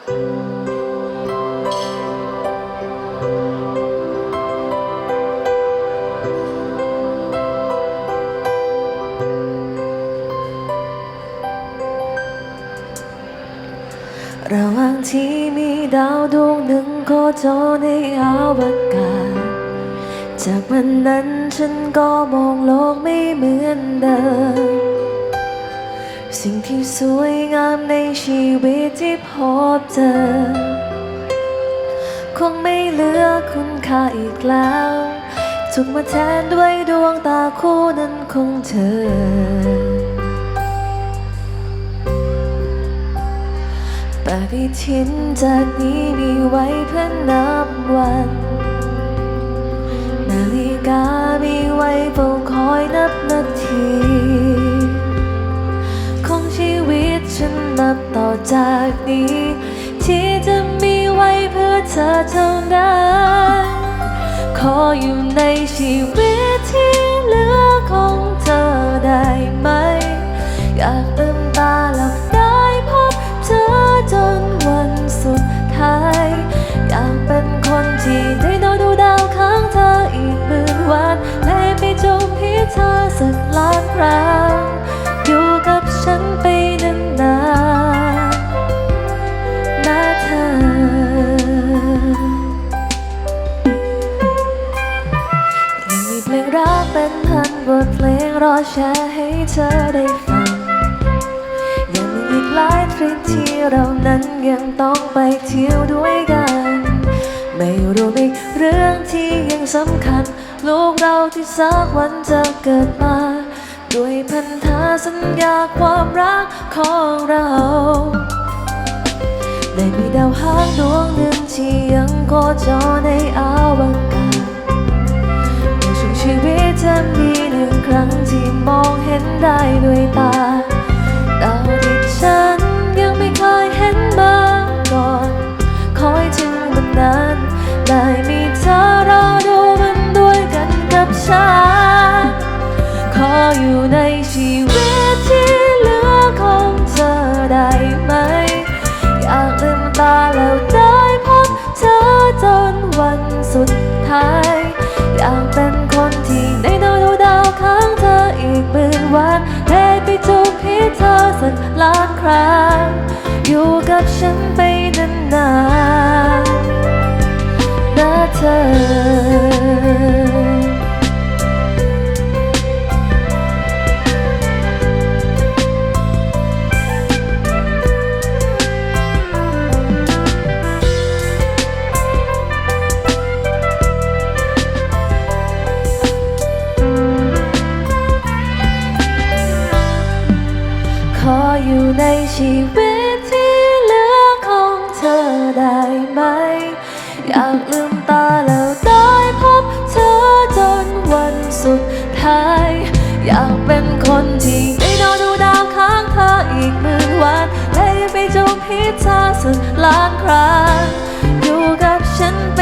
ระหว่างที่มีดาวดวงหนึ่งโคจรในอวกาศ จากวันนั้นฉันก็มองโลกไม่เหมือนเดิม สิ่งที่สวยงามในชีวิตที่พบเจอ คงไม่เหลือคุณค่าอีกแล้วถูกมาแทนด้วยดวงตาคู่นั้นของเธอ ปฏิทินจากนี้มีไว้เพื่อนับวัน นาฬิกามีไว้เฝ้าคอยน บต่อจากนี้ ที่จะมีไว้เพื่อเธอเท่านั้น ขออยู่ในชีวิตที่เหลือของเธอได้ไหม อยากลืมตาหลับได้พบเธอจนวันสุดท้าย อยากเป็นคนที่ได้นอนดูดาวข้างเธออีกหมื่นวันและไปจมพิเธอสักล้านครั้ง รอแชร์ให้เธอได้ฟัง ยังมีอีกหลายทริปที่เรานั้นยังต้องไปเที่ยวด้วยกัน ไม่รู้อีกเรื่องที่ยังสำคัญ ลูกเราที่สักวันจะเกิดมา ด้วยพันธะสัญญาความรักของเราได้มีดาวหางดวงหนึ่งที่ยังโคจร องเในชีวิตที่เหลือของเธอได้ไหม อยากลืมตาแล้วได้พบเธอจนวันสุดท้าย อยากเป็นคนที่ได้นอนดูดาวข้างเธออีกหมื่นวันและไปจมพิธอสักล้านครั้งอยู่กับฉันไป